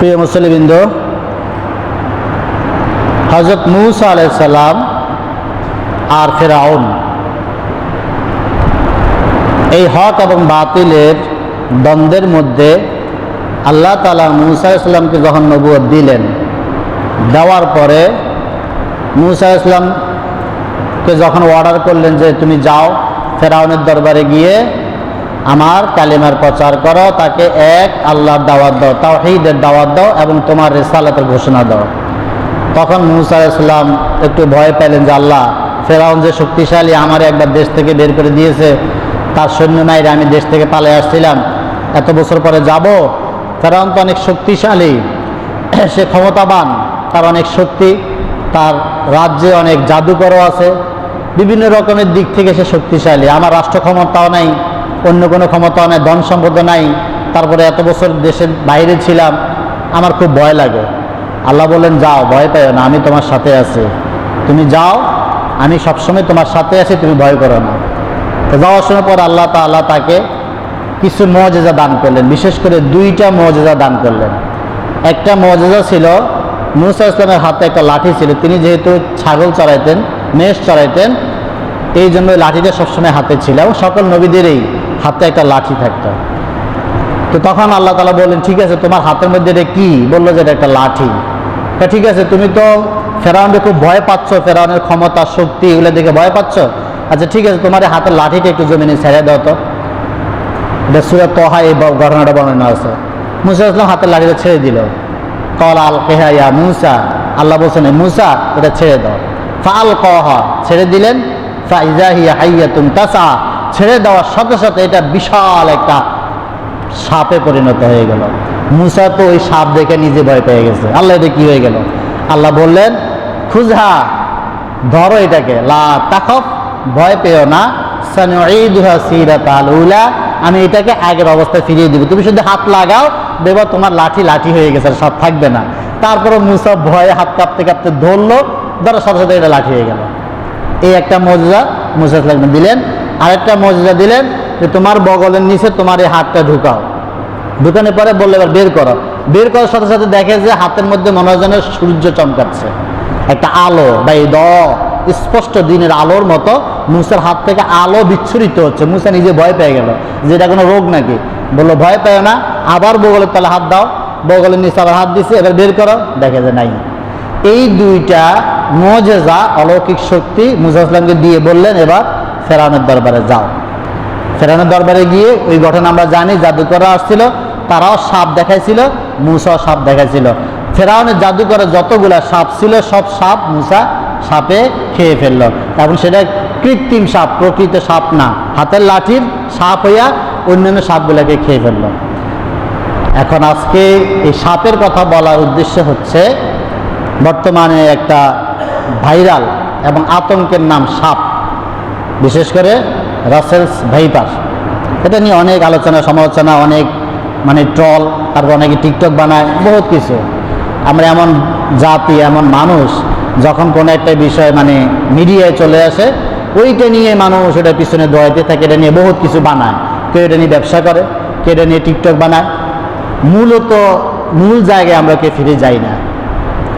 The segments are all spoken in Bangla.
প্রিয় মুসলিবৃন্দ হজরত মুসা আলাইসাল্লাম আর ফেরাউন। এই হক এবং বাতিলের দ্বন্দ্বের মধ্যে আল্লাহ তালা মুসা ইসলামকে যখন নবুয়ত দিলেন, দেওয়ার পরে মুসা ইসলামকে যখন অর্ডার করলেন যে তুমি যাও ফেরাউনের দরবারে গিয়ে আমার কালিমার প্রচার করো, তাকে এক আল্লাহর দাওয়াত দাও তাও তাওহীদের দাওয়াত দাও এবং তোমার রেসালাতের ঘোষণা দাও। তখন মুসা ইসলাম একটু ভয় পেলেন যে আল্লাহ, ফেরাউন যে শক্তিশালী আমার একবার দেশ থেকে বের করে দিয়েছে, তার সৈন্য নাই আমি দেশ থেকে পালিয়ে আসছিলাম, এত বছর পরে যাব। ফেরাউন তো অনেক শক্তিশালী, সে ক্ষমতাবান, তার অনেক শক্তি, তার রাজ্যে অনেক জাদুকরও আছে, বিভিন্ন রকমের দিক থেকে সে শক্তিশালী। আমার রাষ্ট্র ক্ষমতাও নাই অন্য কোনো ক্ষমতা নাই, ধন সম্পদ নাই, তারপরে এত বছর দেশের বাইরে ছিলাম, আমার খুব ভয় লাগে। আল্লাহ বললেন, যাও, ভয় পেও না, আমি তোমার সাথে আছি। তুমি যাও, আমি সবসময় তোমার সাথে আছি, তুমি ভয় করো না। তো যাওয়ার সময় পর আল্লাহ তাআলা তাকে কিছু মজেজা দান করলেন, বিশেষ করে দুইটা মজেজা দান করলেন। একটা মজেজা ছিল, মুসা ইসলামের হাতে একটা লাঠি ছিল, তিনি যেহেতু ছাগল চড়াইতেন, মেষ চড়াইতেন, এই জন্য লাঠিটা সবসময় হাতে ছিল এবং সকল নবীদেরই হাতে একটা লাঠি থাকতো। তো তখন আল্লাহ তালা বললেন, ঠিক আছে, তোমার হাতের মধ্যে এটা কি? বলল যে, এটা একটা লাঠি। তা ঠিক আছে, তুমি তো ফেরাউনকে খুব ভয় পাচ্ছ, ফেরাউনের ক্ষমতা, শক্তি, এগুলো দেখে ভয় পাচ্ছ? আচ্ছা ঠিক আছে, তোমার হাতের লাঠিটা একটু জমিনে ছেড়ে দাও তো। এটা সুরাত তহা এই ঘটনাটা বর্ণনা আছে। মুসা ইসলাম হাতের লাঠিটা ছেড়ে দিল। কল আল কেহা, ইয়া মুসা। আল্লাহ বলছেন, "এ মুসা, এটা ছেড়ে দাও। ফাল কহা, ছেড়ে দিলেন। ফাইজাহিয়া হাইয়া তুম তাসা ছেড়ে দেওয়ার সাথে সাথে এটা বিশাল একটা সাপে পরিণত হয়ে গেল। মুসা তো ওই সাপ দেখে নিজে ভয় পেয়ে গেছে। আল্লাহ এটা কি হয়ে গেল? আল্লাহ বললেন, খুজহা, ধরো এটাকে। লা ভয় পেও না। আমি এটাকে আগের অবস্থায় ফিরিয়ে দিব। তুমি শুধু হাত লাগাও দেবা তোমার লাঠি লাঠি হয়ে গেছে সব থাকবে না। তারপরে মুসা ভয়ে হাত কাঁপতে কাঁপতে ধরলো, ধরার সাথে সাথে এটা লাঠি হয়ে গেল। এই একটা মজা মুসা দিলেন। আরেকটা মজা দিলেন যে তোমার বগলের নিচে তোমার এই হাতটা ঢুকাও। ঢুকানোর পরে বললে, এবার বের করো। বের করার সাথে সাথে দেখে যে হাতের মধ্যে মনে হয় যেন সূর্য চমকাচ্ছে। একটা আলো বা এই দ, স্পষ্ট দিনের আলোর মতো মুসার হাত থেকে আলো বিচ্ছুরিত হচ্ছে। মুসা নিজে ভয় পেয়ে গেল যে এটা কোনো রোগ নাকি? বলল, ভয় পেও না, আবার বগলের তলে হাত দাও। বগলের নিচে আবার হাত দিছে, এবার বের করো। দেখে যে নাই। এই দুইটা মজেজা, অলৌকিক শক্তি মুসা ইসলামকে দিয়ে বললেন, এবার ফেরাউনের দরবারে যাও। ফেরাউনের দরবারে গিয়ে ওই ঘটনা আমরা জানি, জাদুকররা আসছিল, তারাও সাপ দেখাইছিল, মুসাও সাপ দেখাইছিল। ফেরাউনের জাদুকরের যতগুলা সাপ ছিল, সব সাপ মুসা সাপে খেয়ে ফেলল। এবং সেটা কৃত্রিম সাপ, প্রকৃত সাপ না। হাতের লাঠির সাপ হইয়া অন্যান্য সাপগুলোকে খেয়ে ফেলল। এখন আজকে এই সাপের কথা বলার উদ্দেশ্য হচ্ছে, বর্তমানে একটা ভাইরাল এবং আতঙ্কের নাম সাপ। বিশেষ করে রাসেলস ভাইপার এটা নিয়ে অনেক আলোচনা, সমালোচনা, অনেক মানে ট্রল তারপর অনেকে টিকটক বানায়, বহুত কিছু। আমরা এমন জাতি, এমন মানুষ, যখন কোনো একটা বিষয় মানে মিডিয়ায় চলে আসে, ওইটা নিয়ে মানুষ ওটা পিছনে দৌড়াইতে থাকে, এটা নিয়ে বহুত কিছু বানায়। কেউ এটা নিয়ে ব্যবসা করে, কেউ এটা নিয়ে টিকটক বানায়। মূলত মূল জায়গায় আমরা কেউ ফিরে যাই না।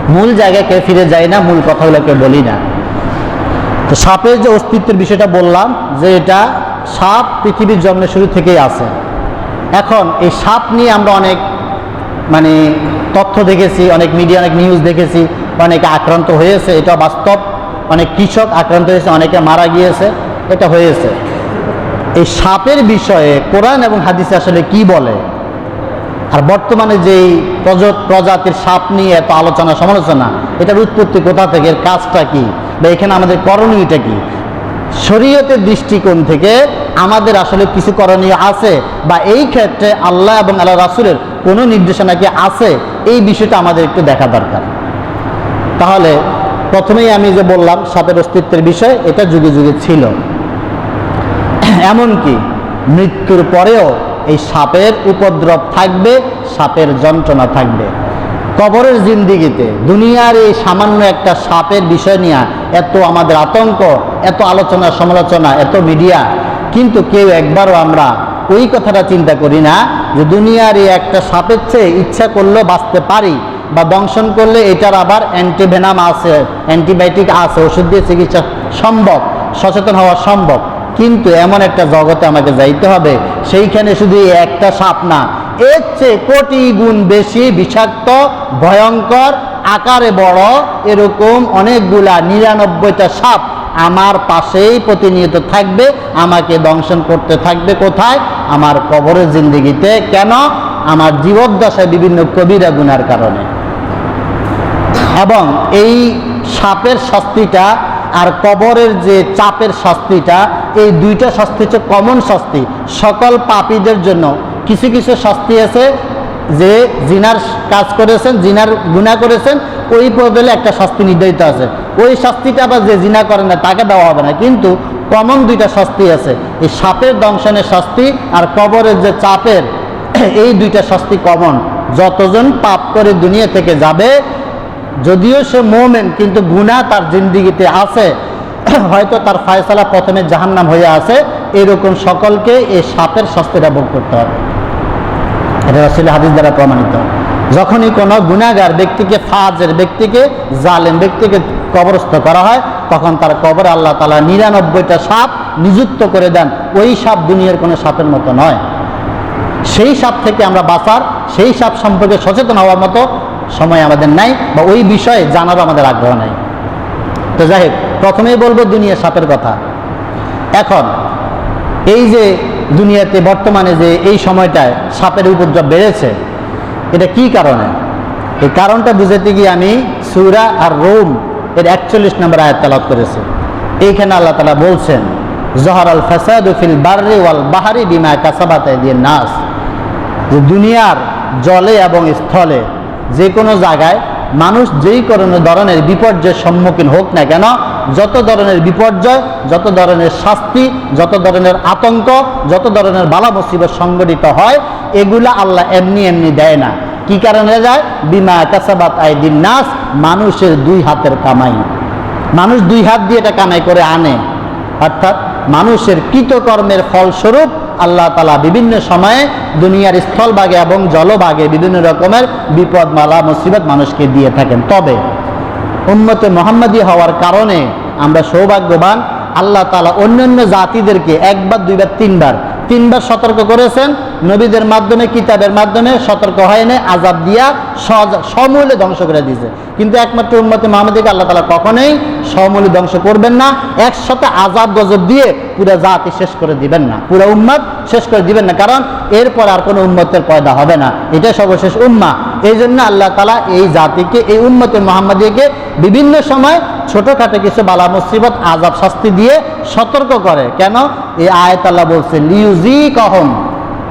মূল জায়গায় কেউ ফিরে যাই না, মূল কথাগুলো কথাগুলোকে বলি না। তো সাপের যে অস্তিত্বের বিষয়টা বললাম, যে এটা সাপ পৃথিবীর জন্মের শুরু থেকেই আছে। এখন এই সাপ নিয়ে আমরা অনেক মানে তথ্য দেখেছি, অনেক মিডিয়া অনেক নিউজ দেখেছি, অনেকে আক্রান্ত হয়েছে, এটা বাস্তব। অনেক কৃষক আক্রান্ত হয়েছে, অনেকে মারা গিয়েছে, এটা হয়েছে। এই সাপের বিষয়ে কোরআন এবং হাদিসে আসলে কি বলে? আর বর্তমানে যেই প্রজ- প্রজাতির সাপ নিয়ে এত আলোচনা, সমালোচনা, এটার উৎপত্তি কোথা থেকে? এর কাজটা কি? বা এখানে আমাদের করণীয়টা কি? শরীয়তের দৃষ্টিকোণ থেকে আমাদের আসলে কিছু করণীয় আছে বা এই ক্ষেত্রে আল্লাহ এবং আল্লাহ রাসুলের কোনো নির্দেশনা কি আছে? এই বিষয়টা আমাদের একটু দেখা দরকার। তাহলে প্রথমেই আমি যে বললাম সাপের অস্তিত্বের বিষয়, এটা যুগে যুগে ছিল। এমনকি মৃত্যুর পরেও এই সাপের উপদ্রব থাকবে, সাপের যন্ত্রণা থাকবে। কবরের জিন্দিগিতে, দুনিয়ার এই সামান্য একটা সাপের বিষয় নিয়ে এত আমাদের আতঙ্ক, এত আলোচনা সমালোচনা, এত মিডিয়া, কিন্তু কেউ একবারও আমরা ওই কথাটা চিন্তা করি না যে দুনিয়ার এই একটা সাপের চেয়ে ইচ্ছা করলেও বাঁচতে পারি বা দংশন করলে এটার আবার অ্যান্টিভেনাম আছে, অ্যান্টিবায়োটিক আছে, ওষুধ দিয়ে চিকিৎসা সম্ভব, সচেতন হওয়া সম্ভব। কিন্তু এমন একটা জগতে আমাকে যাইতে হবে, সেইখানে শুধু একটা সাপ না এর চেয়ে কোটি গুণ বেশি বিষাক্ত, ভয়ঙ্কর, আকারে বড়, এরকম অনেকগুলা নিরানব্বইটা সাপ আমার পাশেই প্রতিনিয়ত থাকবে, আমাকে দংশন করতে থাকবে কোথায়? আমার কবরের জিন্দিগিতে। কেন? আমার জীবদ্দশায় বিভিন্ন কবিরা গুনার কারণে। এবং এই সাপের শাস্তিটা আর কবরের যে চাপের শাস্তিটা, এই দুইটা শাস্তি হচ্ছে কমন শাস্তি। সকল পাপীদের জন্য কিছু কিছু শাস্তি আছে যে জিনার কাজ করেছেন, জিনার গুণা করেছেন, ওই বদলে একটা শাস্তি নির্ধারিত আছে। ওই শাস্তিটা আবার যে জিনা করে না, তাকে দেওয়া হবে না। কিন্তু কমন দুইটা শাস্তি আছে। এই সাপের দংশনের শাস্তি আর কবরের যে চাপের, এই দুইটা শাস্তি কমন। যতজন পাপ করে দুনিয়া থেকে যাবে, যদিও সে মোমেন, কিন্তু গুণা তার জিন্দিগিতে আছে। হয়তো তার ফায়সালা প্রথমে জাহান্নাম হয়ে আছে। এরকম সকলকে এই সাপের শাস্তিটা ভোগ করতে হবে। এটা আসলে হাদিস দ্বারা প্রমাণিত। যখনই কোনো গুণাগার ব্যক্তিকে, ফাজের ব্যক্তিকে, জালেম ব্যক্তিকে কবরস্থ করা হয়, তখন তার কবরে আল্লাহ তালা নিরানব্বইটা সাপ নিযুক্ত করে দেন। ওই সাপ দুনিয়ার কোনো সাপের মতো নয়। সেই সাপ থেকে আমরা বাঁচার, সেই সাপ সম্পর্কে সচেতন হওয়ার মতো সময় আমাদের নাই বা ওই বিষয়ে জানার আমাদের আগ্রহ নাই। তো যাই হোক, প্রথমেই বলব দুনিয়া সাপের কথা। এখন, এই যে দুনিয়াতে বর্তমানে যে এই সময়টায় সাপের উপদ্রব বেড়েছে, এটা কি কারণে? এই কারণটা বুঝাতে গিয়ে আমি সুরা আর রোম এর একচল্লিশ নম্বর আয়াত তালাত করেছি। এইখানে আল্লাহ তালা বলছেন, জহর আল ফাসাদ ফিল বার্রে ওয়াল বাহারি বিমা কাসাবাতায় দিয়ে নাস। যে দুনিয়ার জলে এবং স্থলে যে কোনো জায়গায় মানুষ যেই কোনো ধরনের বিপর্যয়ের সম্মুখীন হোক না কেন যত ধরনের বিপর্যয়, যত ধরনের শাস্তি, যত ধরনের আতঙ্ক, যত ধরনের বালা মুসিবত সংগঠিত হয়, এগুলা আল্লাহ এমনি এমনি দেয় না। কি কারণে যায় বিমা কাসাবাত আইদিন নাস, মানুষের দুই হাতের কামাই। মানুষ দুই হাত দিয়ে এটা কামাই করে আনে। অর্থাৎ মানুষের কৃতকর্মের ফলস্বরূপ আল্লাহ তালা বিভিন্ন সময়ে দুনিয়ার স্থলভাগে এবং জলভাগে বিভিন্ন রকমের বিপদ মালা মুসিবত মানুষকে দিয়ে থাকেন। তবে উম্মতে মোহাম্মদী হওয়ার কারণে আমরা সৌভাগ্যবান, আল্লাহ তালা অন্যান্য জাতিদেরকে একবার, দুইবার, তিনবার তিনবার সতর্ক করেছেন। নবীদের মাধ্যমে, কিতাবের মাধ্যমে সতর্ক হয়নি আজাব দিয়া সমূলে ধ্বংস করে দিয়েছে। কিন্তু একমাত্র উম্মতে মোহাম্মদীকে আল্লাহ তালা কখনোই সমূলে ধ্বংস করবেন না, একসাথে আজাব গজব দিয়ে পুরো জাতি শেষ করে দিবেন না, পুরো উম্মত শেষ করে দিবেন না। কারণ এরপর আর কোনো উম্মতের পয়দা হবে না। এটা সর্বশেষ উম্মা। এই জন্য আল্লাহ তালা এই জাতিকে, এই উম্মতে মোহাম্মদীকে বিভিন্ন সময় ছোটোখাটো কিছু বালা মুসিবত আজাব শাস্তি দিয়ে সতর্ক করে। কেন? এই আয়ত আল্লাহ বলছে লিউজি কহম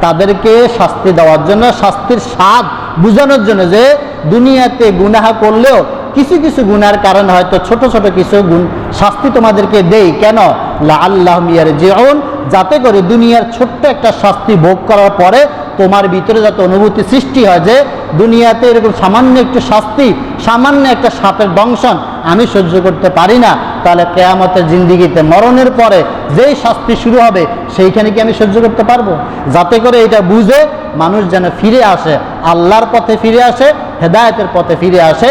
তাদেরকে শাস্তি দেওয়ার জন্য, শাস্তির স্বাদ বুঝানোর জন্য যে দুনিয়াতে গুনাহা করলেও কিছু কিছু গুনার কারণে হয়তো ছোট ছোট কিছু গুণ শাস্তি তোমাদেরকে দেই। কেন? লা আল্লাহ মিয়ার যেমন যাতে করে দুনিয়ার ছোট্ট একটা শাস্তি ভোগ করার পরে তোমার ভিতরে যাতে অনুভূতি সৃষ্টি হয় যে দুনিয়াতে এরকম সামান্য একটু শাস্তি, সামান্য একটা সাপের দংশন আমি সহ্য করতে পারি না, তাহলে কেয়ামতের জিন্দিগিতে মরণের পরে যেই শাস্তি শুরু হবে, সেইখানে কি আমি সহ্য করতে পারব? যাতে করে এটা বুঝে মানুষ যেন ফিরে আসে, আল্লাহর পথে ফিরে আসে, হেদায়েতের পথে ফিরে আসে,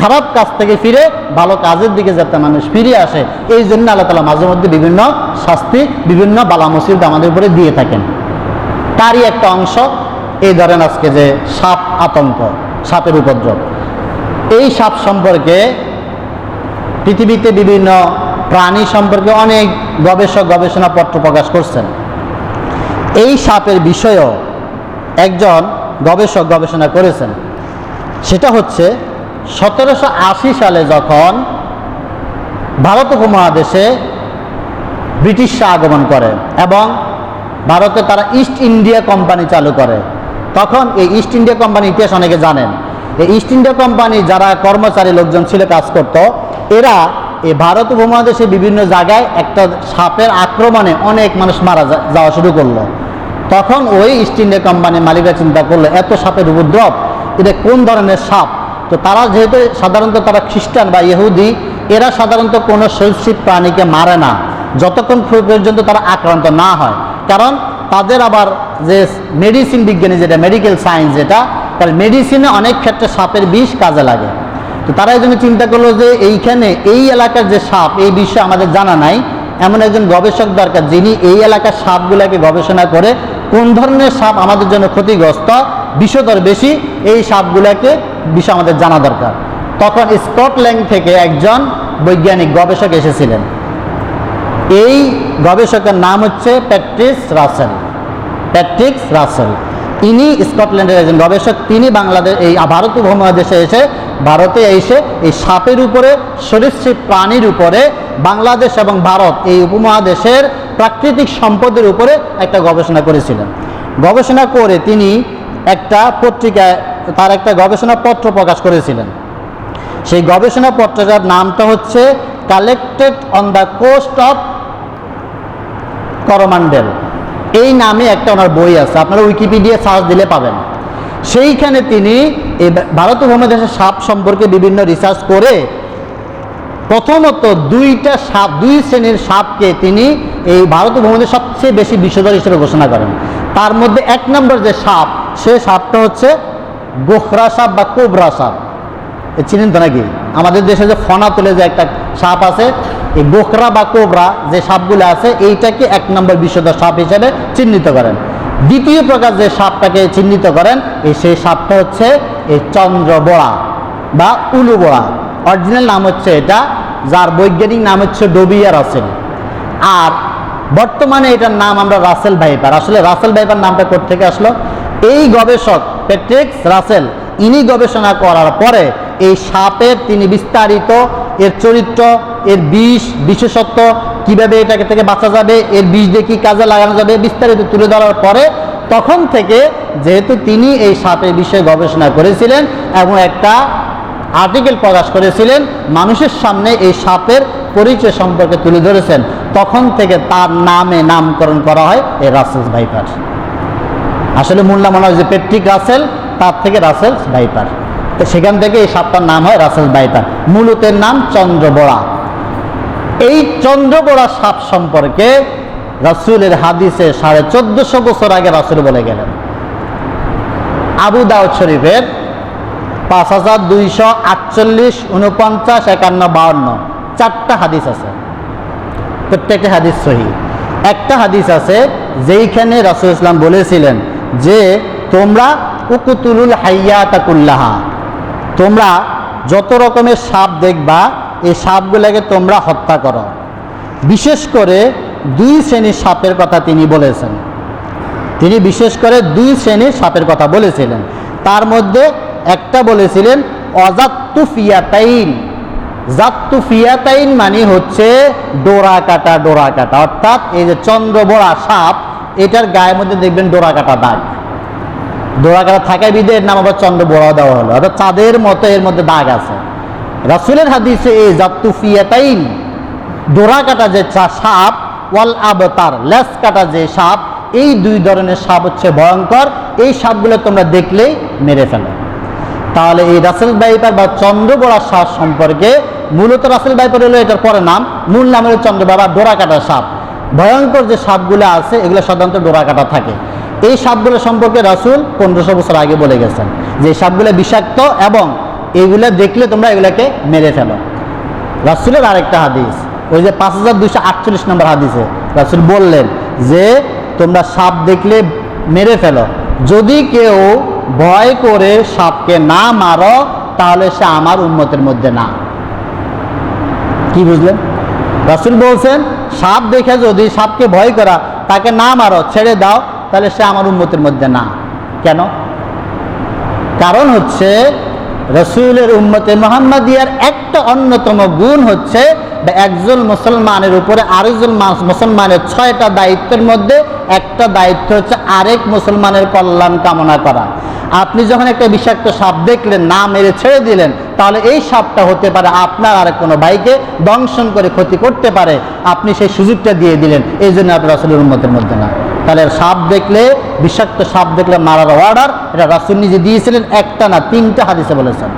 খারাপ কাজ থেকে ফিরে ভালো কাজের দিকে যাতে মানুষ ফিরে আসে, এই জন্য আল্লাহ তালা মাঝে মধ্যে বিভিন্ন শাস্তি, বিভিন্ন বালা মুসিবত আমাদের উপরে দিয়ে থাকেন। তারই একটা অংশ। এই ধরেন আজকে যে সাপ আতঙ্ক, সাপের উপদ্রব। এই সাপ সম্পর্কে পৃথিবীতে বিভিন্ন প্রাণী সম্পর্কে অনেক গবেষক গবেষণাপত্র প্রকাশ করছেন। এই সাপের বিষয়েও একজন গবেষক গবেষণা করেছেন। সেটা হচ্ছে, সতেরোশো আশি সালে যখন ভারত উপমহাদেশে ব্রিটিশরা আগমন করে এবং ভারতে তারা ইস্ট ইন্ডিয়া কোম্পানি চালু করে। তখন এই ইস্ট ইন্ডিয়া কোম্পানির ইতিহাস অনেকে জানেন। এই ইস্ট ইন্ডিয়া কোম্পানি যারা কর্মচারী লোকজন ছিল, কাজ করত, এরা এই ভারত উপমহাদেশে বিভিন্ন জায়গায় একটা সাপের আক্রমণে অনেক মানুষ মারা যাওয়া শুরু করল। তখন ওই ইস্ট ইন্ডিয়া কোম্পানির মালিকরা চিন্তা করল, এত সাপের উপদ্রব, এটা কোন ধরনের সাপ? তো তারা যেহেতু সাধারণত তারা খ্রিস্টান বা ইহুদি, এরা সাধারণত কোনো সরীসৃপ প্রাণীকে মারে না। যতক্ষণ পর্যন্ত তারা আক্রান্ত না হয়। কারণ তাদের আবার যে মেডিসিন বিজ্ঞানী যেটা মেডিকেল সায়েন্স যেটা, তার মেডিসিনে অনেক ক্ষেত্রে সাপের বিষ কাজে লাগে। তো তারা এই জন্য চিন্তা করল যে এইখানে এই এলাকার যে সাপ, এই বিষয়ে আমাদের জানা নাই। এমন একজন গবেষক দরকার যিনি এই এলাকার সাপগুলোকে গবেষণা করে কোন ধরনের সাপ আমাদের জন্য ক্ষতিগ্রস্ত বিষধর বেশি, এই সাপগুলোকে বিষয় আমাদের জানা দরকার। তখন স্কটল্যান্ড থেকে একজন বৈজ্ঞানিক গবেষক এসেছিলেন। এই গবেষকের নাম হচ্ছে প্যাট্রিস রাসেল। প্যাট্রিক্স রাসেল। ইনি স্কটল্যান্ডের একজন গবেষক। তিনি বাংলাদেশ, এই ভারত উপমহাদেশে এসে, ভারতে এসে এই সাপের উপরে, সরীসৃপ প্রাণীর উপরে, বাংলাদেশ এবং ভারত এই উপমহাদেশের প্রাকৃতিক সম্পদের উপরে একটা গবেষণা করেছিলেন। গবেষণা করে তিনি একটা পত্রিকায়, তার একটা গবেষণাপত্র প্রকাশ করেছিলেন। সেই গবেষণা গবেষণাপত্রটার নামটা হচ্ছে collected on the coast of Coromandel. এই নামে একটা ওনার বই আছে, আপনারা উইকিপিডিয়া সার্চ দিলে পাবেন। সেইখানে তিনি এই ভারত উপমহাদেশের সাপ সম্পর্কে বিভিন্ন রিসার্চ করে প্রথমত দুইটা সাপ, দুই শ্রেণির সাপকে তিনি এই ভারত উপমহাদেশের সবচেয়ে বেশি বিষধর হিসেবে ঘোষণা করেন। তার মধ্যে এক নম্বর যে সাপ, সে সাপটা হচ্ছে গোখরা সাপ বা কোবরা সাপ। চিনেন তো নাকি? আমাদের দেশে যে ফনা তুলে যে একটা সাপ আছে এই বোকরা বা কোবরা যে সাপগুলো আছে, এইটাকে এক নম্বর বিশুদ্ধ সাপ হিসেবে চিহ্নিত করেন। দ্বিতীয় প্রকার যে সাপটাকে চিহ্নিত করেন, এই সেই সাপটা হচ্ছে এই চন্দ্রবোড়া বা উলুবোড়া। অরিজিনাল নাম হচ্ছে এটা, যার বৈজ্ঞানিক নাম হচ্ছে ডোবিয়া রাসেল। আর বর্তমানে এটার নাম আমরা রাসেল ভাইপার। আসলে রাসেল ভাইপার নামটা থেকে আসলো? এই গবেষক প্যাট্রিক্স রাসেল, ইনি গবেষণা করার পরে এই সাপের তিনি বিস্তারিত এর চরিত্র, এর বিষ, বিশেষত্ব, কীভাবে এটাকে থেকে বাঁচা যাবে, এর বিষ দিয়ে কী কাজে লাগানো যাবে বিস্তারিত তুলে ধরার পরে তখন থেকে যেহেতু তিনি এই সাপের বিষয়ে গবেষণা করেছিলেন এবং একটা আর্টিকেল প্রকাশ করেছিলেন, মানুষের সামনে এই সাপের পরিচয় সম্পর্কে তুলে ধরেছেন, তখন থেকে তার নামে নামকরণ করা হয় এই রাসেলস ভাইপার। আসলে মূল নাম মনে হয় যে পেট্রিক রাসেল, তার থেকে রাসেলস ভাইপার। তো সেখান থেকে এই সাপটার নাম হয় রাসেল বাইতা মূলতের নাম চন্দ্রবড়া। এই চন্দ্রবড়া সাপ সম্পর্কে রাসুলের হাদিসে সাড়ে চোদ্দশো বছর আগে রাসুল বলে গেলেন। আবু দাউদ শরীফের পাঁচ হাজার দুইশো আটচল্লিশ, উনপঞ্চাশ, একান্ন, বাউন্ন চারটা হাদিস আছে। প্রত্যেকটা হাদিস সহি। একটা হাদিস আছে যেইখানে রাসুল ইসলাম বলেছিলেন যে, তোমরা উকুতুলুল হাইয়াতাকুল্লাহা তোমরা যত রকমের সাপ দেখবা, এই সাপগুলোকে তোমরা হত্যা করো। বিশেষ করে দুই শ্রেণির সাপের কথা তিনি বলেছেন। তিনি বিশেষ করে দুই শ্রেণির সাপের কথা বলেছিলেন। তার মধ্যে একটা বলেছিলেন অজাত্তু ফিয়াতাইন জাত্তু ফিয়াতাইন মানে হচ্ছে ডোরা কাটা ডোরা কাটা অর্থাৎ এই যে চন্দ্রবড়া সাপ, এটার গায়ের মধ্যে দেখবেন ডোরা কাটা দাগ। কাটা থাকায় বিদে এর নাম আবার চন্দ্র চন্দ্রবড়া দেওয়া হলো। অর্থাৎ চাঁদের মতো এর মধ্যে দাগ আছে। রাসুলের হাদিসে এই জাত্তু ফিয়াতাইন ডোরা কাটা যে সাপ, ওয়াল আবতার লেস কাটা যে সাপ, এই দুই ধরনের সাপ হচ্ছে ভয়ঙ্কর। এই সাপগুলো তোমরা দেখলেই মেরে ফেলো। তাহলে এই রাসেল বাইপার বা চন্দ্রবড়া সাপ সম্পর্কে মূলত রাসেল বাইপার হলো এটার পরে নাম। মূল নাম হলো চন্দ্রবাবা ডোরা কাটা সাপ। ভয়ঙ্কর যে সাপগুলো আছে, এগুলো সাধারণত ডোরা কাটা থাকে। এই সাপগুলো সম্পর্কে রাসুল পনেরোশো বছর আগে বলে গেছেন যে সাপগুলো বিষাক্ত এবং এগুলো দেখলে তোমরা এগুলোকে মেরে ফেলো। রাসুলের আরেকটা হাদিস, ওই যে পাঁচ হাজার দুইশো আটচল্লিশ নম্বর হাদিসে রাসুল বললেন যে, তোমরা সাপ দেখলে মেরে ফেলো। যদি কেউ ভয় করে সাপকে না মারো, তাহলে সে আমার উন্মতের মধ্যে না। কি বুঝলেন? রাসুল বলছেন, সাপ দেখে যদি সাপকে ভয় করা, তাকে না মারো, ছেড়ে দাও তাহলে সে আমার উন্মতের মধ্যে না। কেন? কারণ হচ্ছে রসুলের উম্মতে মোহাম্মদিয়ার একটা অন্যতম গুণ হচ্ছে একজন মুসলমানের উপরে আরেকজন মুসলমানের ছয়টা দায়িত্বের মধ্যে একটা দায়িত্ব হচ্ছে আরেক মুসলমানের কল্যাণ কামনা করা। আপনি যখন একটা বিষাক্ত সাপ দেখলেন, না মেরে ছেড়ে দিলেন, তাহলে এই সাপটা হতে পারে আপনার আর কোনো ভাইকে দংশন করে ক্ষতি করতে পারে। আপনি সেই সুযোগটা দিয়ে দিলেন, এই জন্য আপনার রাসুলের উন্মতের মধ্যে না। তাহলে সাপ দেখলে, বিষাক্ত সাপ দেখলে মারার অর্ডার এটা রাসুল নিজে দিয়েছিলেন একটা না তিনটা হাদিসে বলেছেন।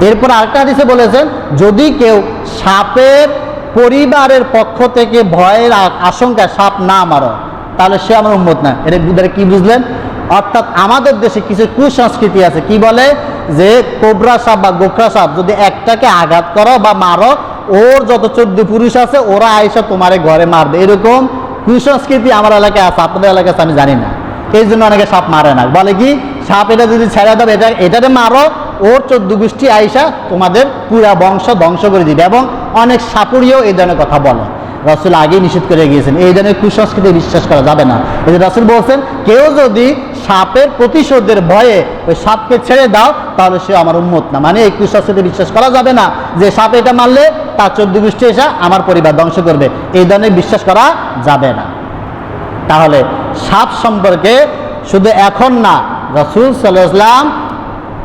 এরপর আরেকটা হাদিসে বলেছেন, যদি কেউ সাপের পরিবারের পক্ষ থেকে ভয়ের আ- আশঙ্কা সাপ না মারো, তাহলে সে আমার উম্মত না। এটা দ্বারা কি বুঝলেন? অর্থাৎ আমাদের দেশে কিছু কুসংস্কৃতি আছে, কি বলে? যে কোবরা সাপ বা গোখরা সাপ যদি একটাকে আঘাত করো বা মারো, ওর যত চোদ্দ পুরুষ আছে, ওরা আইসা তোমারে ঘরে মারবে। এরকম কুসংস্কৃতি আমার এলাকায় আছে, আপনাদের এলাকায় আছে, আমি জানি না। এই জন্য অনেকে সাপ মারে না। বলে কি, সাপ এটা যদি ছেড়ে দেবে, এটা এটাতে মারো, ওর চোদ্দ গোষ্ঠী আইসা তোমাদের পুরা বংশ ধ্বংস করে দিবে। এবং অনেক সাপুরিও এই ধরনের কথা বলে। রসুল আগেই নিষেধ করে গিয়েছেন। এই ধরনের কুসংস্কৃতি বিশ্বাস করা যাবে না। এই যে রসুল বলছেন, কেউ যদি সাপের প্রতিশোধের ভয়ে ওই সাপকে ছেড়ে দাও, তাহলে সে আমার উন্মত না। মানে এই কুসংস্কৃতি বিশ্বাস করা যাবে না যে সাপ এটা মারলে তার চোদ্দ গোষ্ঠী এসে আমার পরিবার ধ্বংস করবে। এই ধরনের বিশ্বাস করা যাবে না। তাহলে সাপ সম্পর্কে শুধু এখন না, রসুল সাল্লাম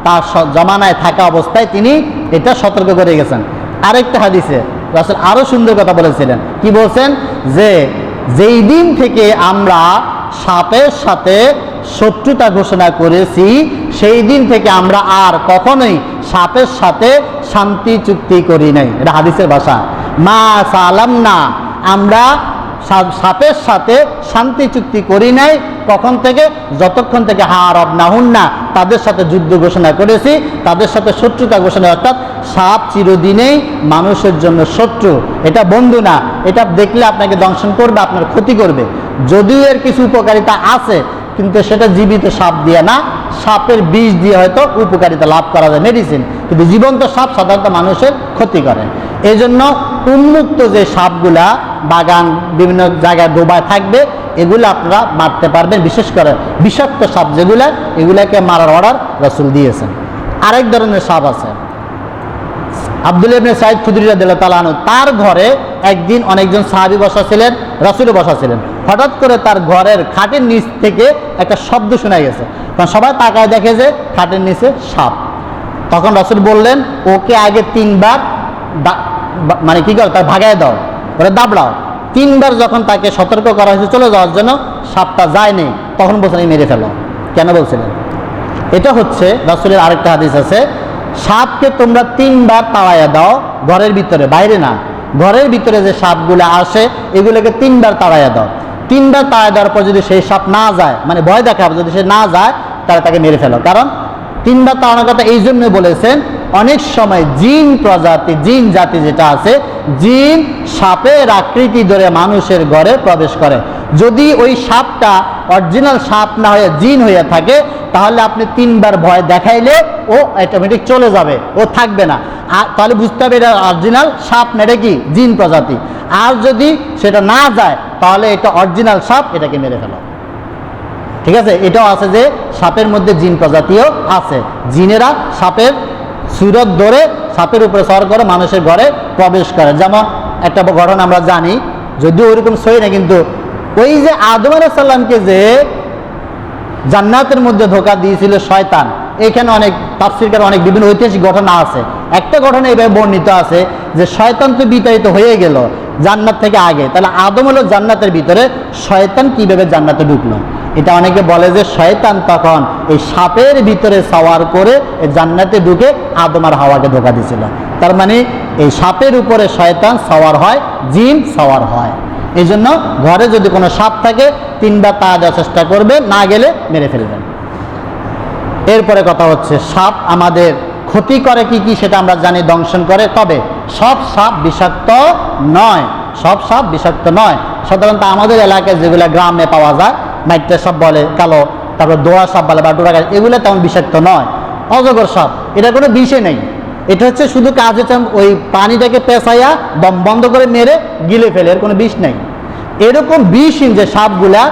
তার জমানায় থাকা অবস্থায় তিনি এটা সতর্ক করে গেছেন। আরেকটা হাদিসে রসুল আরও সুন্দর কথা বলেছিলেন। কি বলছেন? যে, যেই দিন থেকে আমরা সাপের সাথে শত্রুতা ঘোষণা করেছি, সেই দিন থেকে আমরা আর কখনোই সাপের সাথে শান্তি চুক্তি করি নাই। এটা হাদিসের ভাষা। মা সালাম না আমরা সাপের সাথে শান্তি চুক্তি করি নাই, কখন থেকে? যতক্ষণ থেকে হার অব নাহুন না, তাদের সাথে যুদ্ধ ঘোষণা করেছি, তাদের সাথে শত্রুতা ঘোষণা, অর্থাৎ সাপ চিরদিনেই মানুষের জন্য শত্রু। এটা বন্ধু না, এটা দেখলে আপনাকে দংশন করবে, আপনার ক্ষতি করবে। যদিও এর কিছু উপকারিতা আছে, কিন্তু সেটা জীবিত সাপ দিয়ে না, সাপের বিষ দিয়ে হয়তো উপকারিতা লাভ করা যায় মেডিসিন কিন্তু জীবন্ত সাপ সাধারণত মানুষের ক্ষতি করে। এই জন্য উন্মুক্ত যে সাপগুলা বাগান, বিভিন্ন জায়গায় ডোবায় থাকবে, এগুলো আপনারা মারতে পারবেন। বিশেষ করে বিষাক্ত সাপ যেগুলা, এগুলাকে মারার অর্ডার রসুল দিয়েছেন। আরেক ধরনের সাপ আছে। আব্দুল ইবনে সাইদ খুদরি রাদিয়াল্লাহু তাআলা আনহু, তার ঘরে একদিন অনেকজন সাহাবী বসা ছিলেন, রাসূলও বসা ছিলেন। হঠাৎ করে তার ঘরের খাটের নিচ থেকে একটা শব্দ শোনা গেছে। কারণ সবাই তাকায় দেখে যে খাটের নিচে সাপ। তখন রসুল বললেন, ওকে আগে তিনবার মানে কি করো? তার ভাগায় দাও ওরা দাবড়াও। তিনবার যখন তাকে সতর্ক করা হয়েছে চলে যাওয়ার জন্য, সাপটা যায়নি, তখন বলছেন মেরে ফেলো। কেন বলছিলেন? এটা হচ্ছে রাসূলের আরেকটা হাদিস আছে, সাপকে তোমরা তিনবার তাড়াইয়া দাও, ঘরের ভিতরে, বাইরে না, ঘরের ভিতরে যে সাপগুলো আসে, এগুলোকে তিনবার তাড়াইয়া দাও। তিনবার তাড়াই দেওয়ার পর যদি সেই সাপ না যায় মানে ভয় দেখাবে, যদি সে না যায়, তাহলে তাকে মেরে ফেলো। কারণ তিনবার তাড়ানোর কথা এই জন্য বলেছেন অনেক সময় জিন প্রজাতি, জিন জাতি যেটা আছে, জিন সাপের আকৃতি ধরে মানুষের ঘরে প্রবেশ করে। যদি ওই সাপটা অরিজিনাল সাপ না হয়ে জিন হয়ে থাকে, তাহলে আপনি তিনবার ভয় দেখাইলে ও অটোমেটিক চলে যাবে, ও থাকবে না। আর তাহলে বুঝতে হবে এটা অরিজিনাল সাপ না এটা কি? জিন প্রজাতি। আর যদি সেটা না যায়, তাহলে এটা অরিজিনাল সাপ এটাকে মেরে ফেলো। ঠিক আছে? এটাও আছে যে সাপের মধ্যে জিন প্রজাতিও আছে। জিনেরা সাপের সুরত ধরে সাপের উপরে সর করে মানুষের ঘরে প্রবেশ করে। যেমন একটা ঘটনা আমরা জানি, যদিও ওইরকম সই না কিন্তু ওই যে আদম আলাইসাল্লামকে যে জান্নাতের মধ্যে ধোকা দিয়েছিল শয়তান, এখানে অনেক তাফসিরকার অনেক বিভিন্ন ঐতিহাসিক ঘটনা আছে। একটা ঘটনা এইভাবে বর্ণিত আছে যে শয়তান তো বিতাড়িত হয়ে গেল জান্নাত থেকে আগে। তাহলে আদম হলো জান্নাতের ভিতরে, শয়তান কীভাবে জান্নাতে ঢুকলো? এটা অনেকে বলে যে শয়তান তখন এই সাপের ভিতরে সাওয়ার করে জান্নাতে ঢুকে আদম আর হাওয়াকে ধোকা দিছিল তার মানে এই সাপের উপরে শয়তান সাওয়ার হয়, জিন সাওয়ার হয়। এই জন্য ঘরে যদি কোনো সাপ থাকে, তিনবার তা দেওয়ার চেষ্টা করবে, না গেলে মেরে ফেলবেন। এরপরে কথা হচ্ছে, সাপ আমাদের ক্ষতি করে কি কি সেটা আমরা জানি, দংশন করে। তবে সব সাপ বিষাক্ত নয়, সব সাপ বিষাক্ত নয়। সাধারণত আমাদের এলাকায় যেগুলো গ্রামে পাওয়া যায় মাইট্রা সাপ বলে, কালো, তারপর দোয়া সাপ বলে, বা ডোরা গাছ, এগুলো তেমন বিষাক্ত নয়। অজগর সাপ এটা কোনো বিষে নেই। এটা হচ্ছে শুধু কাজ হচ্ছে ওই পানিটাকে পেঁচাইয়া দম বন্ধ করে মেরে গিলে ফেলে, এর কোনো বিষ নেই। এরকম বিষহীন যে সাপগুলা,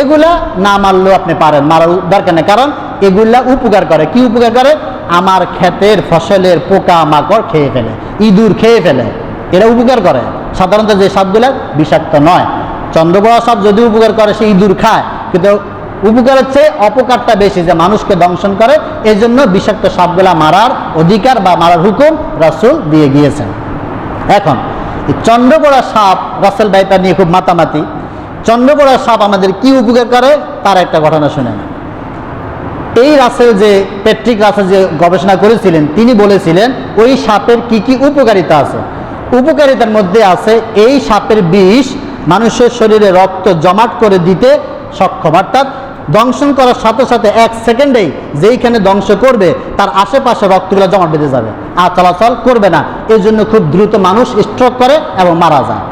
এগুলা না মারলেও আপনি পারেন, মারার দরকার নেই, কারণ এগুলা উপকার করে। কি উপকার করে? আমার ক্ষেতের ফসলের পোকা মাকড় খেয়ে ফেলে, ইঁদুর খেয়ে ফেলে। এরা উপকার করে। সাধারণত যে সাপগুলা বিষাক্ত নয়। চন্দ্রবড়া সাপ যদি উপকার করে, সে ইঁদুর খায়। কিন্তু উপকারের চেয়ে অপকারটা বেশি, যে মানুষকে দংশন করে এই জন্য বিষাক্ত সাপগুলা মারার অধিকার বা মারার হুকুম রাসূল দিয়ে গিয়েছেন। এখন চন্দ্রপড়া সাপ, রাসেল ভাই নিয়ে খুব মাতামাতি। চন্দ্রপড়া সাপ আমাদের কি উপকার করে? তার একটা ঘটনা শুনে না এই রাসেল যে পেট্রিক রাসেল যে গবেষণা করেছিলেন, তিনি বলেছিলেন, ওই সাপের কি কি উপকারিতা আছে? উপকারিতার মধ্যে আছে, এই সাপের বিষ মানুষের শরীরে রক্ত জমাট করে দিতে সক্ষম। অর্থাৎ দংশন করার সাথে সাথে এক সেকেন্ডেই যেইখানে ধ্বংস করবে, তার আশেপাশে রক্তগুলো জমাট বেঁধে যাবে। আর চলাচল করবে না। এই জন্য খুব দ্রুত মানুষ স্ট্রোক করে এবং মারা যায়।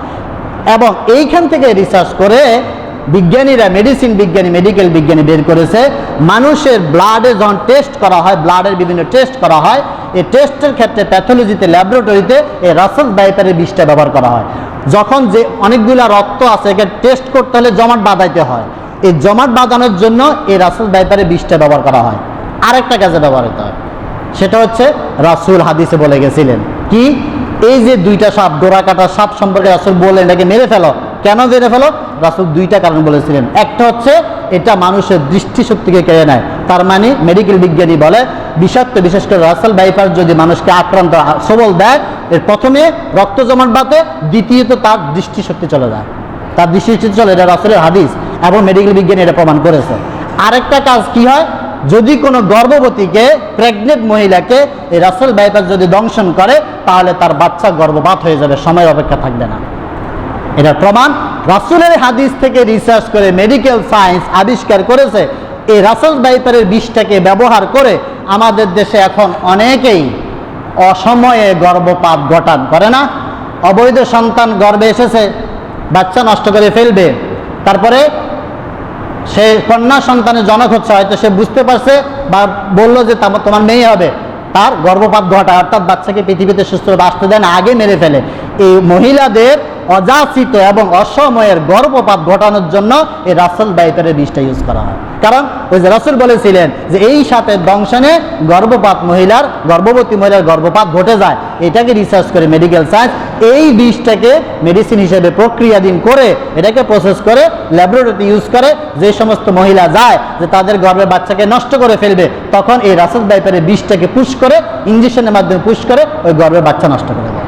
এবং এইখান থেকে রিসার্চ করে বিজ্ঞানীরা মেডিসিন বিজ্ঞানী মেডিকেল বিজ্ঞানী বের করেছে, মানুষের ব্লাডে যখন টেস্ট করা হয় ব্লাডের বিভিন্ন টেস্ট করা হয়, এই টেস্টের ক্ষেত্রে প্যাথোলজিতে ল্যাবরেটরিতে এই রাসেল বাইপারের বিষটা ব্যবহার করা হয়। যখন যে অনেকগুলা রক্ত আছে, একে টেস্ট করতে হলে জমাট বাঁধাইতে হয়। এই জমাট বাঁধানোর জন্য এই রাসেল বাইপারের বিষটা ব্যবহার করা হয়। আরেকটা কাজে ব্যবহার হতে হয়। সেটা হচ্ছে রাসুল হাদিসে বলে গেছিলেন কি, এই যে দুইটা সাপ, ডোরা কাটা সাপ সম্পর্কে রাসুল বললেন, এটাকে মেরে ফেলো। কেন মেরে ফেলো? রাসুল দুইটা কারণ বলেছিলেন। একটা হচ্ছে, এটা মানুষের দৃষ্টিশক্তিকে কেড়ে নেয়। তার মানে মেডিকেল বিজ্ঞানী বলে, বিষাক্ত, বিশেষ করে রাসেল বাইপার যদি মানুষকে আক্রান্ত সবল দেয়, এর প্রথমে রক্ত জমাট বাতে দ্বিতীয়ত তার দৃষ্টিশক্তি চলে যায়। তার দৃষ্টিশক্তি চলে, এটা রাসুলের হাদিস। এবং মেডিকেল বিজ্ঞান এটা প্রমাণ করেছে। আরেকটা কাজ কি হয়? যদি কোনো গর্ভবতীকে প্রেগনেন্ট মহিলাকে এই রাসেল বাইপাস যদি দংশন করে, তাহলে তার বাচ্চা গর্ভপাত হয়ে যাবে সময় অপেক্ষা থাকবে না। এটার প্রমাণ। রাসুলের হাদিস থেকে রিসার্চ করে মেডিকেল সায়েন্স আবিষ্কার করেছে, এই রাসেল বাইপারের বিষটাকে ব্যবহার করে আমাদের দেশে এখন অনেকেই অসময়ে গর্ভপাত ঘটান করে না। অবৈধ সন্তান গর্ভে এসেছে, বাচ্চা নষ্ট করে ফেলবে। তারপরে সে কন্যা সন্তানের জনক হচ্ছে, হয়তো সে বুঝতে পারছে বা বলল যে তাম- তোমার মেয়ে হবে। তার গর্ভপাত ঘটায়, অর্থাৎ বাচ্চাকে পৃথিবীতে সুস্থ আসতে দেন আগে মেরে ফেলে। এই মহিলাদের অযাচিত এবং অসময়ের গর্ভপাত ঘটানোর জন্য এই রাসেল বাইপারের বিষটা ইউজ করা হয়। কারণ ওই যে রাসুল বলেছিলেন যে এই সাথে দংশনে গর্ভপাত মহিলার, গর্ভবতী মহিলার গর্ভপাত ঘটে যায়। এটাকে রিসার্চ করে মেডিকেল সায়েন্স এই বিষটাকে মেডিসিন হিসেবে প্রক্রিয়াধীন করে এটাকে প্রসেস করে ল্যাবরেটরিতে ইউজ করে যে সমস্ত মহিলা যায়, যে তাদের গর্ভের বাচ্চাকে নষ্ট করে ফেলবে, তখন এই রাসেল বাইপারের বিষটাকে পুশ করে ইঞ্জেকশনের মাধ্যমে পুশ করে ওই গর্ভের বাচ্চা নষ্ট করে দেয়।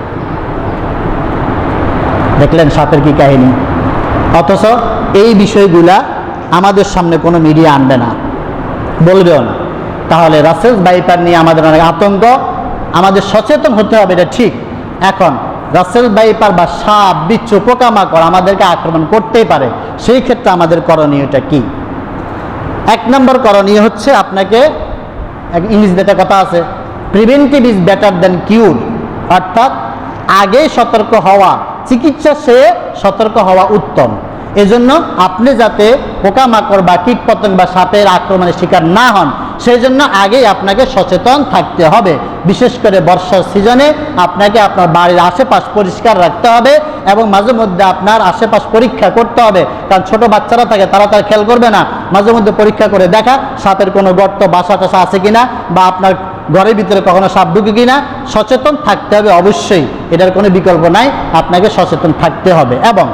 দেখলেন সাপের কি কাহিনী? অথচ এই বিষয়গুলা আমাদের সামনে কোনো মিডিয়া আনবে না। বলবেও না। তাহলে রাসেল বাইপার নিয়ে আমাদের অনেক আতঙ্ক। আমাদের সচেতন হতে হবে, এটা ঠিক। এখন রাসেল বাইপার বা সাপ, বিচ্ছু, পোকামাকড় আমাদেরকে আক্রমণ করতেই পারে। সেই ক্ষেত্রে আমাদের করণীয়টা কি? এক নম্বর করণীয় হচ্ছে আপনাকে, এক ইংলিশে একটা কথা আছে preventive is better than cure অর্থাৎ আগে সতর্ক হওয়া। চিকিৎসা সে সতর্ক হওয়া উত্তম। এজন্য আপনি যাতে পোকামাকড় বা কীটপতঙ্গ বা সাপের আক্রমণের শিকার না হন সেই জন্য আগেই আপনাকে সচেতন থাকতে হবে। বিশেষ করে বর্ষার সিজনে আপনাকে আপনার বাড়ির আশেপাশ পরিষ্কার রাখতে হবে এবং মাঝে মধ্যে আপনার আশেপাশ পরীক্ষা করতে হবে। কারণ ছোট বাচ্চারা থাকে, তারা তার খেয়াল করবে না। মাঝে মধ্যে পরীক্ষা করে দেখা সাপের কোনো গর্ত বাসা টাসা আছে কিনা বা আপনার ঘরের ভিতরে কখনো সাপ ঢুকে কিনা, সচেতন থাকতে হবে অবশ্যই। এটার কোনো বিকল্প নাই, আপনাকে সচেতন থাকতে হবে। এবং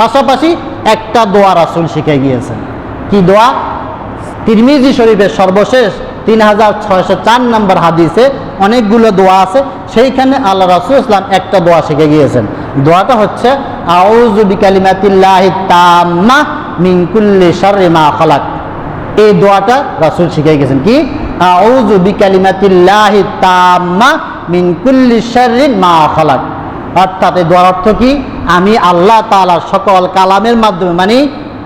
পাশাপাশি একটা দোয়া রাসুল শিখে গিয়েছেন। কি দোয়া? তিরমিজি শরীফের সর্বশেষ তিন হাজার ছয়শো চার নম্বর হাদিসে অনেকগুলো দোয়া আছে, সেইখানে আল্লাহ রাসুল ইসলাম একটা দোয়া শিখে গিয়েছেন। দোয়াটা হচ্ছে, আউযু বিকালিমাতিল্লাহি তাম্মা মিন কুল্লি শাররি মা খালাক। এই দোয়াটা রাসুল শিখে গেছেন কি? আউযু বিকালিমাতিল্লাহি তাম্মা মিন কুল্লি শাররিন মা খালাক। অর্থাৎ এই দোয়ার অর্থ কি? আমি আল্লাহ তাআলা সকল কালামের মাধ্যমে মানে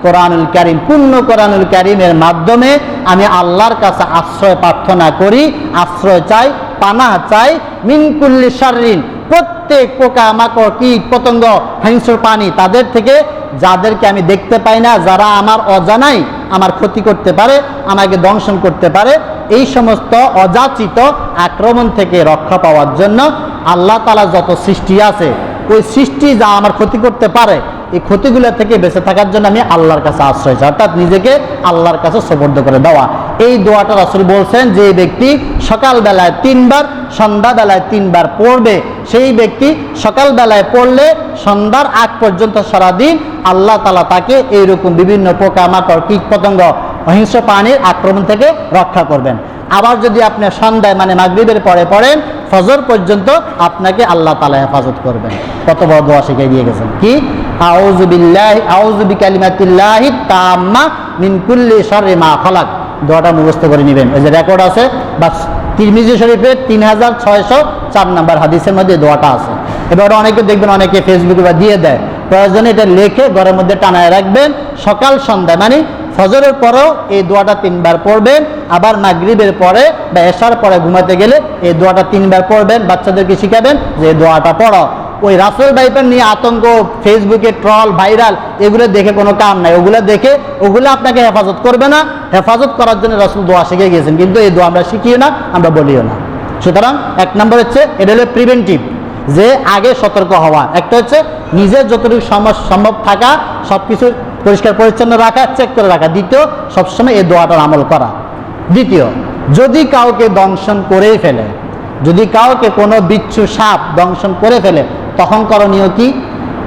কোরআনুল করিম, পূর্ণ কোরআনুল কারীমের মাধ্যমে আমি আল্লাহর কাছে আশ্রয় প্রার্থনা করি, আশ্রয় চাই পানা চাই মিনকুল্লি শাররিন পোকা, মাকড়, কীট, পতঙ্গ, হিংস্র প্রাণী তাদের থেকে যাদেরকে আমি দেখতে পাই না, যারা আমার অজানাই আমার ক্ষতি করতে পারে, আমাকে দংশন করতে পারে, এই সমস্ত অযাচিত আক্রমণ থেকে রক্ষা পাওয়ার জন্য আল্লাহ তালা যত সৃষ্টি আছে, ওই সৃষ্টি যা আমার ক্ষতি করতে পারে, এই ক্ষতিগুলো থেকে বেঁচে থাকার জন্য আমি আল্লাহর কাছে আশ্রয় চাই। অর্থাৎ নিজেকে আল্লাহর কাছে সবর্দ করে দেওয়া। এই দোয়াটা রাসুল বলছেন, যে ব্যক্তি সকালবেলায় তিনবার, সন্ধ্যাবেলায় তিনবার পড়বে, সেই ব্যক্তি সকালবেলায় পড়লে সন্ধ্যার আগ পর্যন্ত সারাদিন আল্লাহ তালা তাকে এইরকম বিভিন্ন পোকামাকড় কীট পতঙ্গ অহিংস প্রাণীর আক্রমণ থেকে রক্ষা করবেন। আবার যদি আপনি সন্ধ্যায় মানে মাগরিবের পরে পড়েন, ফজর পর্যন্ত আপনাকে আল্লাহ তালা হেফাজত করবেন। কত বড় দোয়া শিখে দিয়ে গেছেন। কি? আউযু বিল্লাহি, আউযু বিকালিমাতিল্লাহি তাম্মা মিন কুল্লি শাররি মা খালাক। দোয়াটা মুখস্থ করে নেবেন। ওই যে রেকর্ড আছে বা তিরমিজি শরীফের তিন হাজার ছয়শো চার নাম্বার হাদিসের মধ্যে দোয়াটা আছে। এবার অনেকে দেখবেন, অনেকে ফেসবুকে বা দিয়ে দেয়। প্রয়োজনে এটা লেখে ঘরের মধ্যে টানায় রাখবেন। সকাল, সন্ধ্যা মানে ফজরের পরেও এই দোয়াটা তিনবার পড়বেন। আবার মাগরিবের পরে বা এসার পরে ঘুমাতে গেলে এই দোয়াটা তিনবার পড়বেন। বাচ্চাদেরকে শিখাবেন যে দোয়াটা পড়ো। ওই রাসেল ভাইপার নিয়ে আতঙ্ক ফেসবুকে ট্রল ভাইরাল এগুলো দেখে কোনো কাম নাই। ওগুলো দেখে, ওগুলো আপনাকে হেফাজত করবে না। হেফাজত করার জন্য রসুল দোয়া শিখে গিয়েছেন। কিন্তু এই দোয়া আমরা শিখিও না, আমরা বলিও না। সুতরাং এক নম্বর হচ্ছে, এটা হলো প্রিভেন্টিভ যে আগে সতর্ক হওয়া। একটা হচ্ছে নিজের যতটুকু সম- সম্ভব থাকা সব কিছু পরিষ্কার, পরিচ্ছন্ন রাখা চেক করে রাখা। দ্বিতীয়, সবসময় এই দোয়াটার আমল করা। দ্বিতীয়, যদি কাউকে দংশন করেই ফেলে যদি কাউকে কোনো বিচ্ছু সাপ দংশন করে ফেলে, তখন করণীয় কি?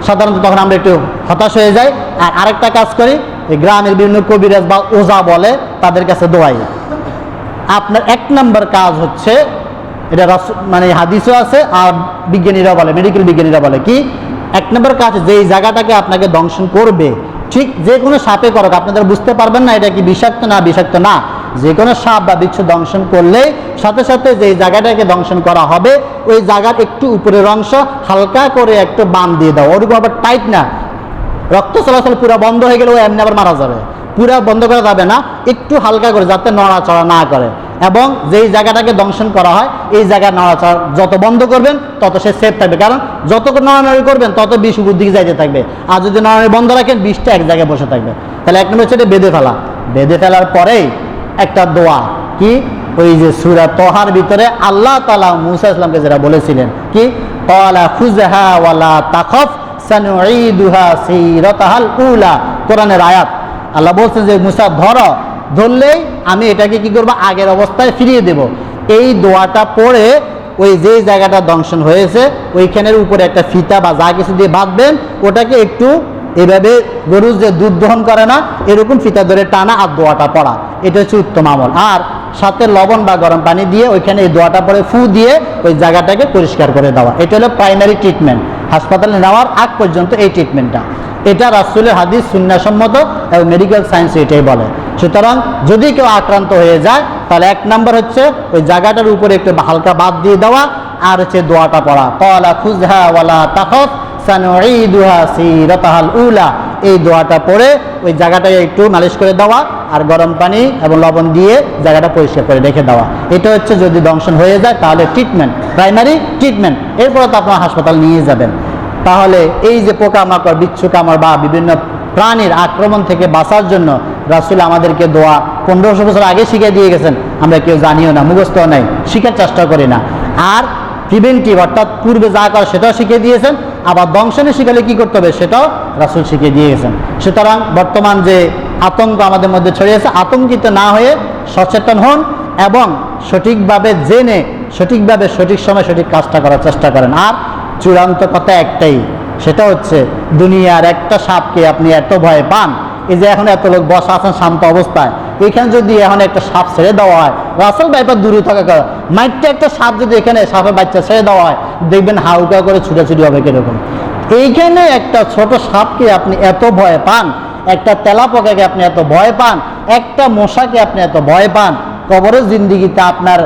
সাধারণত তখন আমরা একটু হতাশ হয়ে যাই। আর আরেকটা কাজ করি, এই গ্রামের বিভিন্ন কবিরাজ বা ওজা বলে, তাদের কাছে দোয়াই। আপনার এক নম্বর কাজ হচ্ছে, এটা রস মানে হাদিসও আছে, আর বিজ্ঞানীরা বলে মেডিকেল বিজ্ঞানীরা বলে কি, এক নম্বর কাজ যেই জায়গাটাকে আপনাকে দংশন করবে, ঠিক যে কোনো সাপে করক আপনাদের বুঝতে পারবেন না এটা কি বিষাক্ত না বিষাক্ত না। যে কোনো সাপ বা বিচ্ছু দংশন করলেই সাথে সাথে যেই জায়গাটাকে দংশন করা হবে, ওই জায়গার একটু উপরের অংশ হালকা করে একটু বান দিয়ে দাও। ওরকম আবার টাইট না। রক্ত চলাচল পুরো বন্ধ হয়ে গেলে ও এমনি আবার মারা যাবে। পুরো বন্ধ করা যাবে না, একটু হালকা করে যাতে নড়াচড়া না করে। এবং যেই জায়গাটাকে দংশন করা হয়, এই জায়গা নড়াচড়া যত বন্ধ করবেন, তত সে সেফ থাকবে। কারণ যত নড়ানড়ি করবেন, তত বিষ উপর দিকে যাইতে থাকবে। আর যদি নড়ানড়ি বন্ধ রাখেন, বিষটা এক জায়গায় বসে থাকবে। তাহলে এক নম্বর হচ্ছে বেঁধে ফেলা। বেঁধে ফেলার পরেই একটা দোয়া। কি? ওই যে সুরা তোহার ভিতরে আল্লাহ তালা মুসা ইসলামকে যেটা বলেছিলেন, কি? তলা খুজহা ওয়ালা তাখফ সানুঈদুহা সিরাতাহাল উলা। কোরআনের আয়াত। আল্লাহ বলছে যে, মুসা, ধরো, ধরলেই আমি এটাকে কি করব? আগের অবস্থায় ফিরিয়ে দেব। এই দোয়াটা পড়ে ওই যে জায়গাটা দংশন হয়েছে, ওইখানের উপরে একটা ফিতা বা যা কিছু দিয়ে বাঁধবেন ওটাকে একটু এভাবে গরু যে দুধ দহন করে না, এরকম ফিতা ধরে টানা আর দোয়াটা পড়া। এটা হচ্ছে উত্তম আমল। আর সাথে লবণ বা গরম পানি দিয়ে ওইখানে এই দোয়াটা পরে ফু দিয়ে ওই জায়গাটাকে পরিষ্কার করে দেওয়া। এটা হলো প্রাইমারি ট্রিটমেন্ট হাসপাতালে নেওয়ার আগ পর্যন্ত এই ট্রিটমেন্টটা এটা রাসুলের হাদিস, সুন্নাসম্মত এবং মেডিকেল সায়েন্স এটাই বলে। সুতরাং যদি কেউ আক্রান্ত হয়ে যায়, তাহলে এক নম্বর হচ্ছে ওই জায়গাটার উপরে একটু হালকা বাদ দিয়ে দেওয়া আর হচ্ছে দোয়াটা পড়া। কলা খুজহা ওয়ালা তাখফ। এই দোয়াটা পড়ে ওই জায়গাটায় একটু মালিশ করে দেওয়া আর গরম পানি এবং লবণ দিয়ে জায়গাটা পরিষ্কার করে রেখে দেওয়া। এটা হচ্ছে যদি দংশন হয়ে যায় তাহলে ট্রিটমেন্ট প্রাইমারি ট্রিটমেন্ট এরপরে তো আপনার হাসপাতাল নিয়ে যাবেন। তাহলে এই যে পোকামাকড় বিচ্ছু কামড় বা বিভিন্ন প্রাণীর আক্রমণ থেকে বাঁচার জন্য রাসুল আমাদেরকে দোয়া পনেরোশো বছর আগে শিখে দিয়ে গেছেন। আমরা কেউ জানিও না মুখস্থ নাই, শিখার চেষ্টা করি না। আর প্রিভেন্টিভ অর্থাৎ পূর্বে যা করে সেটাও শিখিয়ে দিয়েছেন, আবার দংশনে শিখালে কি করতে হবে? সেটাও রাসুল শিখিয়ে দিয়ে গেছেন সুতরাং বর্তমান যে আতঙ্ক আমাদের মধ্যে ছড়িয়েছে আতঙ্কিত না হয়ে সচেতন হন এবং সঠিকভাবে জেনে, সঠিকভাবে সঠিক সময় সঠিক কাজটা করার চেষ্টা করেন। আর চূড়ান্ত কথা একটাই, সেটা হচ্ছে দুনিয়ার একটা সাপকে আপনি এত ভয় পান, এই যে এখন এত লোক বসা আছেন শান্ত অবস্থায়, এখানে যদি এখন একটা সাপ ছেড়ে দেওয়া হয় রাসেল ব্যাপার দূরে থাকা করে মাইটটা একটা সাপ যদি এখানে, সাপের বাচ্চা ছেড়ে দেওয়া হয়, দেখবেন হাউকা করে ছুটাছুটি হবে কীরকম। এইখানে একটা ছোট সাপকে আপনি এত ভয় পান, একটা তেলা পোকাকে আপনি এত ভয় পান, একটা মশাকে আপনি এত ভয় পান কবরের জিন্দিগিতে আপনার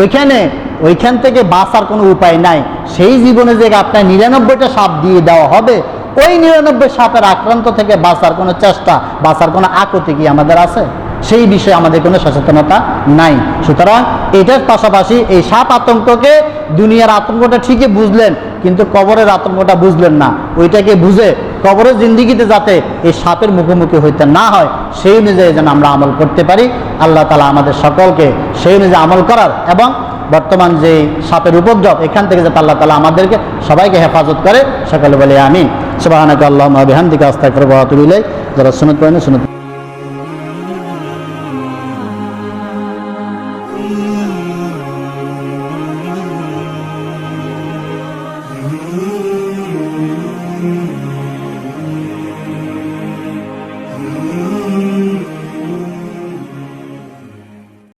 ওইখানে, ওইখান থেকে বাঁচার কোনো উপায় নাই। সেই জীবনে যে আপনার নিরানব্বইটা সাপ দিয়ে দেওয়া হবে, ওই নিরানব্বই সাপের আক্রান্ত থেকে বাঁচার কোনো চেষ্টা, বাঁচার কোনো আকতি কি আমাদের আছে? সেই বিষয়ে আমাদের কোনো সচেতনতা নাই। সুতরাং এটার পাশাপাশি এই সাপ আতঙ্ককে দুনিয়ার আতঙ্কটা ঠিকই বুঝলেন, কিন্তু কবরের আতঙ্কটা বুঝলেন না। ওইটাকে বুঝে কবরের জিন্দিগিতে যাতে এই সাপের মুখোমুখি হইতে না হয়, সেই অনুযায়ী যেন আমরা আমল করতে পারি। আল্লাহ তালা আমাদের সকলকে সেই অনুযায়ী আমল করার এবং বর্তমান যে সাপের উপদ্রব, এখান থেকে যাতে আল্লাহ তালা আমাদেরকে সবাইকে হেফাজত করে। সকলে বলে আমি সুবাহ আল্লাহ বিহান দিকে আস্তাক যারা সুনত পড়েন সুনত